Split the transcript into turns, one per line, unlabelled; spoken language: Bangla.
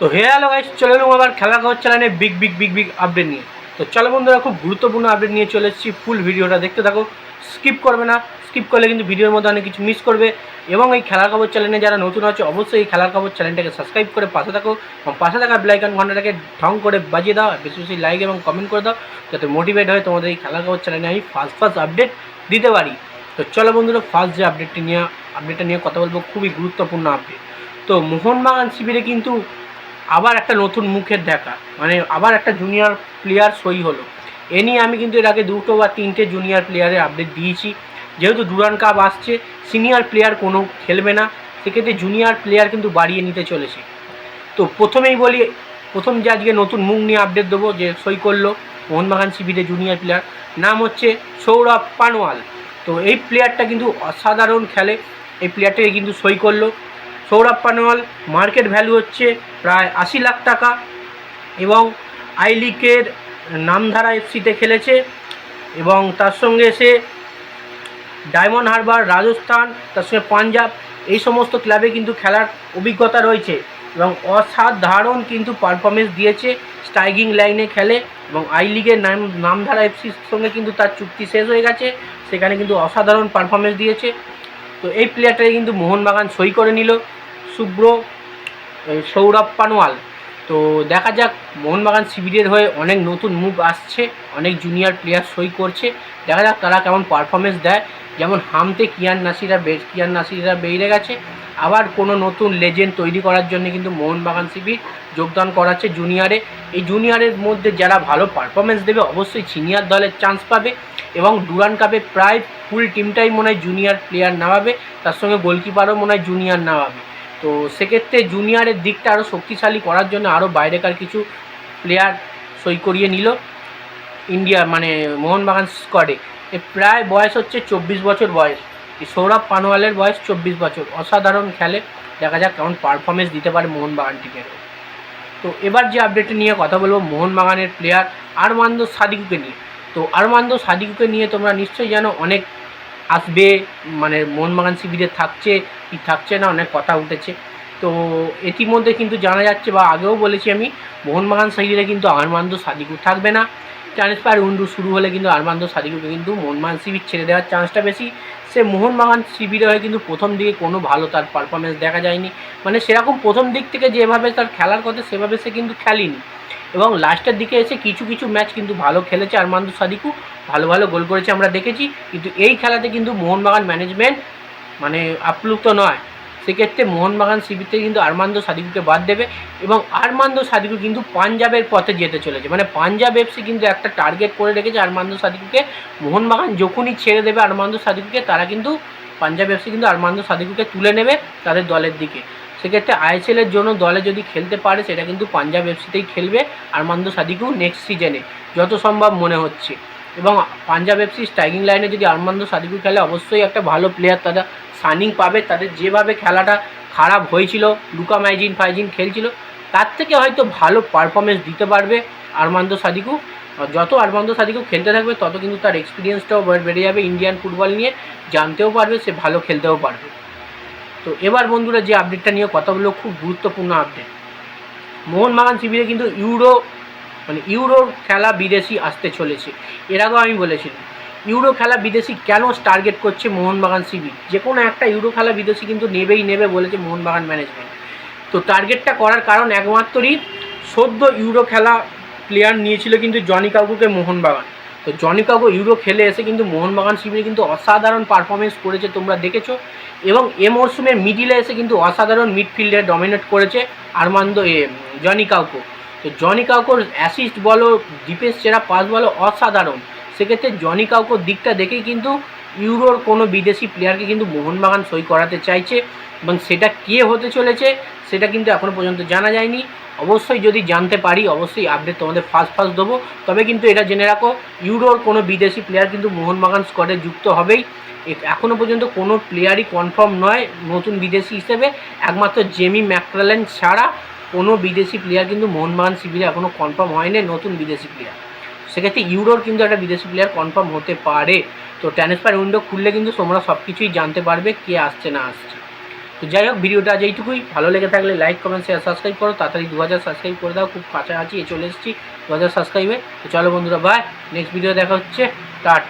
তো হ্যালো গাইস চলে এলাম আবার খেলা খবর চ্যানেলে big big big big update নিয়ে। তো চলো বন্ধুরা, খুব গুরুত্বপূর্ণ আপডেট নিয়ে চলে এসেছি ফুল ভিডিওটা। দেখতে থাকো স্কিপ করবে না। স্কিপ করলে কিন্তু ভিডিওর মধ্যে অনেক কিছু মিস করবে। এবং এই খেলার খবর চ্যানেলে যারা নতুন আছে, অবশ্যই এই খেলার খবর চ্যানেলটাকে সাবস্ক্রাইব করে পাশে থাকো এবং পাশে থাকা ব্লাইকন ঘন্টাটাকে ঢং করে বাজিয়ে দাও। বেশি বেশি লাইক এবং কমেন্ট করে দাও, যাতে মোটিভেট হয় তোমাদের এই খেলার খবর চ্যানেলে আমি ফার্স্ট ফার্স্ট আপডেট দিতে পারি। তো চলো বন্ধুরা ফার্স্ট যে আপডেটটি নিয়ে আপডেটটা নিয়ে কথা বলব, খুবই গুরুত্বপূর্ণ আপডেট তো মোহনবাগান শিবিরে কিন্তু আবার একটা নতুন মুখের দেখা। মানে আবার একটা জুনিয়র প্লেয়ার সই হলো। এ নিয়ে আমি কিন্তু এর আগে দুটো বা তিনটে জুনিয়র প্লেয়ারের আপডেট দিয়েছি। যেহেতু ডুরান কাপ আসছে সিনিয়র প্লেয়ার কোনো খেলবে না। সেক্ষেত্রে জুনিয়র প্লেয়ার কিন্তু বাড়িয়ে নিতে চলেছে। তো প্রথমেই বলি, প্রথম যে আজকে নতুন মুখ নিয়ে আপডেট দেবো, যে সই করল মোহনবাগান শিবিরে জুনিয়র প্লেয়ার নাম হচ্ছে সৌরভ পানওয়াল তো এই প্লেয়ারটা কিন্তু অসাধারণ খেলে। এই প্লেয়ারটাকে কিন্তু সই করল। সৌরভ পানওয়াল মার্কেট ভ্যালু হচ্ছে প্রায় আশি লাখ টাকা এবং আই লিগের নামধারা এফসিতে খেলেছে এবং তার সঙ্গে সে ডায়মন্ড হারবার রাজস্থান তার সঙ্গে পাঞ্জাব এই সমস্ত ক্লাবে কিন্তু খেলার অভিজ্ঞতা রয়েছে এবং অসাধারণ কিন্তু পারফরমেন্স দিয়েছে স্ট্রাইকিং লাইনে খেলে এবং আই লিগের নাম, নামধারা এফসির সঙ্গে কিন্তু তার চুক্তি শেষ হয়ে গেছে, সেখানে কিন্তু অসাধারণ পারফরমেন্স দিয়েছে। তো এই প্লেয়ারটাকে কিন্তু মোহনবাগান সই করে নিল। শুভ্র সৌরভ পানওয়াল তো দেখা যাক, মোহনবাগান শিবিরের হয়ে অনেক নতুন মুভ আসছে, অনেক জুনিয়র প্লেয়ার সই করছে। দেখা যাক তারা কেমন পারফরমেন্স দেয়। যেমন হামতে কিয়ান নাসিরা বে, কিয়ান নাসিরা বেরিয়ে গেছে। আবার কোনো নতুন লেজেন্ড তৈরি করার জন্য কিন্তু মোহনবাগান শিবির যোগদান করাচ্ছে জুনিয়রে এই জুনিয়রের মধ্যে যারা ভালো পারফরমেন্স দেবে, অবশ্যই সিনিয়র দলের চান্স পাবে এবং ডুরান কাপে প্রায় ফুল টিমটাই মনে হয় জুনিয়র প্লেয়ার নামাবে। তার সঙ্গে গোলকিপারও মনে হয় জুনিয়র নামাবে। তো সেক্ষেত্রে জুনিয়রের দিকটা আরও শক্তিশালী করার জন্য আরও বাইরেকার কিছু প্লেয়ার সই করিয়ে নিল। ইন্ডিয়া মানে মোহনবাগান স্কোয়াডে প্রায় বয়স হচ্ছে চব্বিশ বছর বয়স। সৌরভ পানওয়ালের বয়স চব্বিশ বছর। অসাধারণ খেলে। দেখা যাক কেমন পারফরমেন্স দিতে পারে মোহনবাগান টিমের তো এবার যে আপডেটটি নিয়ে কথা বলব, মোহনবাগানের প্লেয়ার আরমান্দ সাদিকুকে নিয়ে। তো আরমান্দ সাদিকুকে নিয়ে তোমরা নিশ্চয়ই জানো, অনেক আসবে মানে মোহনবাগান শিবিরে থাকছে, কি থাকছে না, অনেক কথা উঠেছে। তো ইতিমধ্যে কিন্তু জানা যাচ্ছে বা আগেও বলেছি আমি, মোহনবাগান শিবিরে কিন্তু আরমান্দ সাদিকু থাকবে না। ট্রান্সফার উন্ডু শুরু হলে কিন্তু আরমান্দ সাদিকুকে কিন্তু মোহনবাগান শিবির ছেড়ে দেওয়ার চান্সটা বেশি। সে মোহনবাগান শিবিরে হয়ে কিন্তু প্রথম দিকে কোনো ভালো তার পারফরমেন্স দেখা যায়নি। মানে সেরকম প্রথম দিক থেকে যেভাবে তার খেলার কথা, সেভাবে সে কিন্তু খেলেনি। এবং লাস্টের দিকে এসে কিছু কিছু ম্যাচ কিন্তু ভালো খেলেছে আরমান্দ সাদিকু। ভালো ভালো গোল করেছে আমরা দেখেছি। কিন্তু এই খেলাতে কিন্তু মোহনবাগান ম্যানেজমেন্ট মানে আপ্লুত নয়। সেক্ষেত্রে মোহনবাগান শিবির থেকে কিন্তু আরমান্দ সাদিকুকে বাদ দেবে এবং আরমান্দ সাদিকু কিন্তু পাঞ্জাবের পথে যেতে চলেছে। মানে পাঞ্জাব এফসি কিন্তু একটা টার্গেট করে রেখেছে আরমান্দ সাদিকুকে। মোহনবাগান যখনই ছেড়ে দেবে আরমান্দ সাদিকুকে, তারা কিন্তু পাঞ্জাব এফসি কিন্তু আরমান্দ সাদিকুকে তুলে নেবে তাদের দলের দিকে। সেক্ষেত্রে আইএসএলের জন্য দলে যদি খেলতে পারে, সেটা কিন্তু পাঞ্জাব এফসিতেই খেলবে আরমান্দ সাদিকু নেক্সট সিজনে যত সম্ভব মনে হচ্ছে। এবং পাঞ্জাব এফসি স্ট্রাইকিং লাইনে যদি আরমান্দ সাদিকু খেলে, অবশ্যই একটা ভালো প্লেয়ার তারা সানিং পাবে, তাদের যেভাবে খেলাটা খারাপ হয়েছিল, লুকা মাইজিন, ফাইজিন খেলছিল, তার থেকে হয়তো ভালো পারফরমেন্স দিতে পারবে আরমান্দ সাদিকু। যত আরমান্দ সাদিকু খেলতে থাকবে, তত কিন্তু তার এক্সপিরিয়েন্সটাও বেড়ে যাবে ইন্ডিয়ান ফুটবল নিয়ে। জানতেও পারবে, সে ভালো খেলতেও পারবে। তো এবার বন্ধুরা যে আপডেটটা নিয়ে কথা বলল, খুব গুরুত্বপূর্ণ আপডেট মোহনবাগান শিবিরে কিন্তু ইউরো মানে ইউরোর খেলা বিদেশি আসতে চলেছে। এর আগেও আমি বলেছিলাম, ইউরো খেলা বিদেশি কেন টার্গেট করছে মোহনবাগান শিবির? যে কোনো একটা ইউরো খেলা বিদেশি কিন্তু নেবেই নেবে বলেছে মোহনবাগান ম্যানেজমেন্ট তো টার্গেটটা করার কারণ একমাত্রই সদ্য ইউরো খেলা প্লেয়ার নিয়েছিল কিন্তু জনি কাকুকে মোহনবাগান। তো জনি কাকু ইউরো খেলে এসে কিন্তু মোহনবাগান শিবিরে কিন্তু অসাধারণ পারফরমেন্স করেছে তোমরা দেখেছ। এবং এ মরশুমের মিডিলে এসে কিন্তু অসাধারণ মিডফিল্ডে ডমিনেট করেছে আরমান্দ, এ জনি কাউকো তো জনি কাউকোর অ্যাসিস্ট বলো ডিফেন্স সেরা পাস বলো অসাধারণ। সেক্ষেত্রে জনি কাউকোর দিকটা দেখেই কিন্তু ইউরোর কোনো বিদেশি প্লেয়ারকে কিন্তু মোহনবাগান সই করাতে চাইছে। এবং সেটা কে হতে চলেছে, সেটা কিন্তু এখনও পর্যন্ত জানা যায়নি। অবশ্যই যদি জানতে পারি, অবশ্যই আপডেট তোমাদের ফার্স্ট ফার্স্ট দেবো। তবে কিন্তু এটা জেনে রাখো ইউরোর কোনো বিদেশি প্লেয়ার কিন্তু মোহনবাগান স্কোয়াডে যুক্ত হবেই। এ- এখনও পর্যন্ত কোনো প্লেয়ারই কনফার্ম নয় নতুন বিদেশি হিসেবে। একমাত্র জেমি ম্যাকরালেন ছাড়া কোনো বিদেশি প্লেয়ার কিন্তু মোহনবাগান শিবিরে এখনও কনফার্ম হয়নি নতুন বিদেশি প্লেয়ার সেক্ষেত্রে ইউরোর কিন্তু একটা বিদেশি প্লেয়ার কনফার্ম হতে পারে। তো ট্রান্সফার উইন্ডো খুললে কিন্তু তোমরা সব কিছুই জানতে পারবে, কে আসছে না আসছে। তো যাই হোক, ভিডিওটা আজ এইটুকুই। ভালো লেগে থাকলে লাইক কমেন্ট শেয়ার সাবস্ক্রাইব করো। তাড়াতাড়ি দু হাজার সাবস্ক্রাইব করে দাও। খুব কাছাকাছি চলে এসেছি দু হাজার সাবস্ক্রাইবে তো চলো বন্ধুরা বাই নেক্সট ভিডিও দেখা হচ্ছে। টাটা।